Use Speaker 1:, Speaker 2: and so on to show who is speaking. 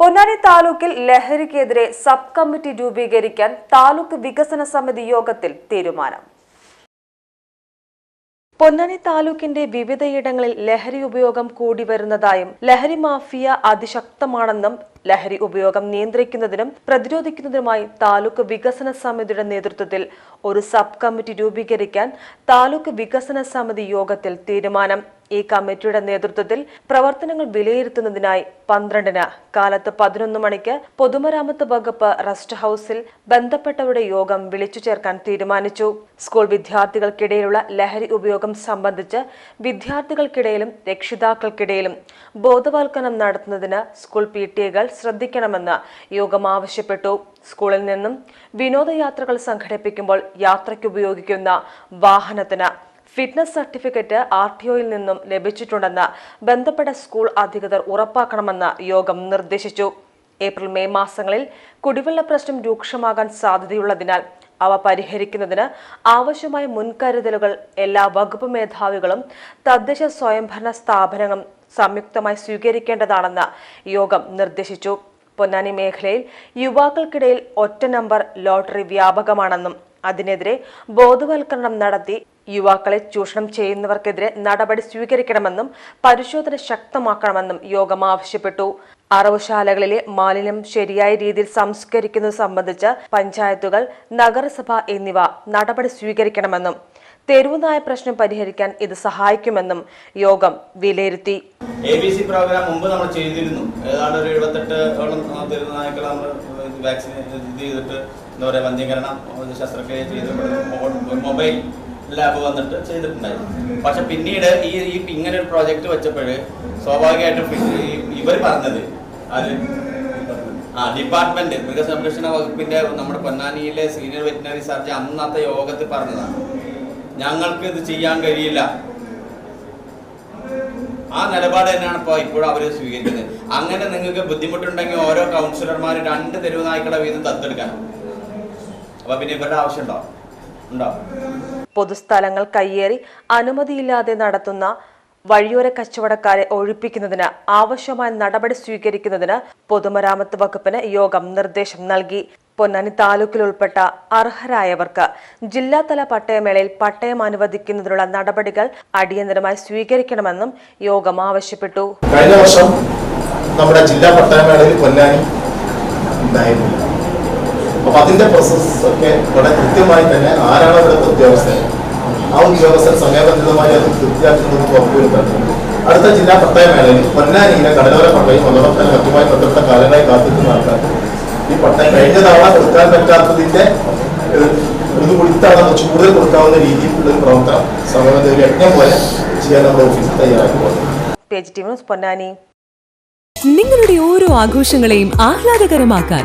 Speaker 1: പൊന്നാനി താലൂക്കിൽ ലഹരിക്കെതിരെ sub committee രൂപീകരിക്കാൻ താലൂക്ക് വികസന സമിതി യോഗത്തിൽ തീരുമാനം. പൊന്നാനി താലൂക്കിന്റെ വിവിധയിടങ്ങളിൽ ലഹരി ഉപയോഗം കൂടി വരുന്നതായും ലഹരി മാഫിയ അതിശക്തമാണെന്നും ലഹരി ഉപയോഗം നിയന്ത്രിക്കുന്നതിനും പ്രതിരോധിക്കുന്നതിനുമായി താലൂക്ക് വികസന സമിതിയുടെ നേതൃത്വത്തിൽ ഒരു സബ് കമ്മിറ്റി രൂപീകരിക്കാൻ താലൂക്ക് വികസന സമിതി യോഗത്തിൽ തീരുമാനം. ഈ കമ്മിറ്റിയുടെ നേതൃത്വത്തിൽ പ്രവർത്തനങ്ങൾ വിലയിരുത്തുന്നതിനായി പന്ത്രണ്ടിന് കാലത്ത് പതിനൊന്ന് മണിക്ക് പൊതുമരാമത്ത് വകുപ്പ് റെസ്റ്റ് ഹൌസിൽ ബന്ധപ്പെട്ടവരുടെ യോഗം വിളിച്ചു ചേർക്കാൻ തീരുമാനിച്ചു. സ്കൂൾ വിദ്യാർത്ഥികൾക്കിടയിലുള്ള ലഹരി ഉപയോഗം സംബന്ധിച്ച് വിദ്യാർത്ഥികൾക്കിടയിലും രക്ഷിതാക്കൾക്കിടയിലും ബോധവൽക്കരണം നടത്തുന്നതിന് സ്കൂൾ പി ടി എകൾ ശ്രദ്ധിക്കണമെന്ന് യോഗം ആവശ്യപ്പെട്ടു. സ്കൂളിൽ നിന്നും വിനോദയാത്രകൾ സംഘടിപ്പിക്കുമ്പോൾ യാത്രയ്ക്ക് ഉപയോഗിക്കുന്ന വാഹനത്തിന് ഫിറ്റ്നസ് സർട്ടിഫിക്കറ്റ് ആർ ടി ഒയിൽ നിന്നും ലഭിച്ചിട്ടുണ്ടെന്ന് ബന്ധപ്പെട്ട സ്കൂൾ അധികൃതർ ഉറപ്പാക്കണമെന്ന് യോഗം നിർദ്ദേശിച്ചു. ഏപ്രിൽ മെയ് മാസങ്ങളിൽ കുടിവെള്ള പ്രശ്നം രൂക്ഷമാകാൻ സാധ്യതയുള്ളതിനാൽ അവ പരിഹരിക്കുന്നതിന് ആവശ്യമായ മുൻകരുതലുകൾ എല്ലാ വകുപ്പ് മേധാവികളും തദ്ദേശ സ്വയംഭരണ സ്ഥാപനങ്ങളും സംയുക്തമായി സ്വീകരിക്കേണ്ടതാണെന്ന് യോഗം നിർദ്ദേശിച്ചു. പൊന്നാനി മേഖലയിൽ യുവാക്കൾക്കിടയിൽ ഒറ്റ നമ്പർ ലോട്ടറി വ്യാപകമാണെന്നും അതിനെതിരെ ബോധവൽക്കരണം നടത്തി യുവാക്കളെ ചൂഷണം ചെയ്യുന്നവർക്കെതിരെ നടപടി സ്വീകരിക്കണമെന്നും പരിശോധന ശക്തമാക്കണമെന്നും യോഗം ആവശ്യപ്പെട്ടു. അറവുശാലകളിലെ മാലിന്യം ശരിയായ രീതിയിൽ സംസ്കരിക്കുന്നത് സംബന്ധിച്ച് പഞ്ചായത്തുകൾ നഗരസഭ എന്നിവ നടപടി സ്വീകരിക്കണമെന്നും തെരുവുനായ പ്രശ്നം പരിഹരിക്കാൻ ഇത് സഹായിക്കുമെന്നും യോഗം വിലയിരുത്തി.
Speaker 2: എ ബി സി പ്രോഗ്രാം മുമ്പ് നമ്മൾ ചെയ്തിരുന്നു. ഏതാണ്ട് ഒരു എഴുപത്തെട്ടോളം തരുന്ന നമ്മൾ വാക്സിൻ ഇത് ചെയ്തിട്ട് എന്താ പറയുക വന്ധ്യീകരണം ശസ്ത്രക്രിയ ചെയ്ത് മൊബൈൽ ലാബ് വന്നിട്ട് ചെയ്തിട്ടുണ്ടായിരുന്നു. പക്ഷെ പിന്നീട് ഈ ഈ ഇങ്ങനെ ഒരു പ്രോജക്റ്റ് വെച്ചപ്പോൾ സ്വാഭാവികമായിട്ടും ഇവർ പറഞ്ഞത് അത് ആ ഡിപ്പാർട്ട്മെന്റ് മൃഗസംരക്ഷണ വകുപ്പിന്റെ നമ്മുടെ പൊന്നാനിയിലെ സീനിയർ വെറ്റിനറി സർജൻ അന്നത്തെ യോഗത്തിൽ പറഞ്ഞതാണ്. ഞങ്ങൾക്ക് ഇത് ചെയ്യാൻ കഴിയില്ല. ആ നിലപാട് തന്നെയാണ് ഇപ്പോൾ ഇപ്പോഴും അവർ സ്വീകരിക്കുന്നത്. അങ്ങനെ നിങ്ങൾക്ക് ബുദ്ധിമുട്ടുണ്ടെങ്കിൽ ഓരോ കൗൺസിലർമാർ രണ്ട് തെരുവ് നായ്ക്കളെ വീതം തത്തെടുക്കാൻ അപ്പൊ പിന്നെ ഇവരുടെ ആവശ്യമുണ്ടോ?
Speaker 1: പൊതുസ്ഥലങ്ങൾ കയ്യേറി അനുമതിയില്ലാതെ നടത്തുന്ന വഴിയോര കച്ചവടക്കാരെ ഒഴിപ്പിക്കുന്നതിന് ആവശ്യമായ നടപടി സ്വീകരിക്കുന്നതിന് പൊതുമരാമത്ത് വകുപ്പിന് യോഗം നിർദ്ദേശം നൽകി. പൊന്നാനി താലൂക്കിൽ ഉൾപ്പെട്ട അർഹരായവർക്ക് ജില്ലാതല പട്ടയമേളയിൽ പട്ടയം അനുവദിക്കുന്നതിനുള്ള നടപടികൾ അടിയന്തരമായി സ്വീകരിക്കണമെന്നും യോഗം ആവശ്യപ്പെട്ടു.
Speaker 3: കഴിഞ്ഞ വർഷം നമ്മുടെ ജില്ലാ പട്ടയമേളയിൽ പൊന്നാനി ഉണ്ടായിരുന്നില്ല. അപ്പൊ അതിന്റെ പ്രോസസ് ഒക്കെ വളരെ കൃത്യമായി തന്നെ ആരാണ് അവിടുത്തെ ഉദ്യോഗസ്ഥൻ ആ ഉദ്യോഗസ്ഥൻ സമയബന്ധിതമായി അത് കൃത്യമാക്കുന്നത് ഉറപ്പുവരുത്തുന്നത് അടുത്ത ജില്ലാ പട്ടയ മേളയിൽ പൊന്നാനിയിലെ കടലോര പട്ടയും അതോടൊപ്പം മറ്റുമായി ബന്ധപ്പെട്ട കാലങ്ങളായി കാത്തിരിക്കുന്ന ആൾക്കാർ ഈ പട്ടയം കഴിഞ്ഞ തവണ കൊടുക്കാൻ പറ്റാത്തതിന്റെ ഇത് കൊടുത്താണ് കുറച്ച് കൂടുതൽ കൊടുക്കാവുന്ന രീതിയിലുള്ള ഒരു പ്രവർത്തനം സമയബന്ധ ഒരു യജ്ഞം പോലെ ചെയ്യാൻ നമ്മുടെ ഓഫീസിൽ തയ്യാറാക്കി പോകുന്നത്
Speaker 1: പൊന്നാനി.
Speaker 4: നിങ്ങളുടെ ഓരോ ആഘോഷങ്ങളെയും ആഹ്ലാദകരമാക്കാൻ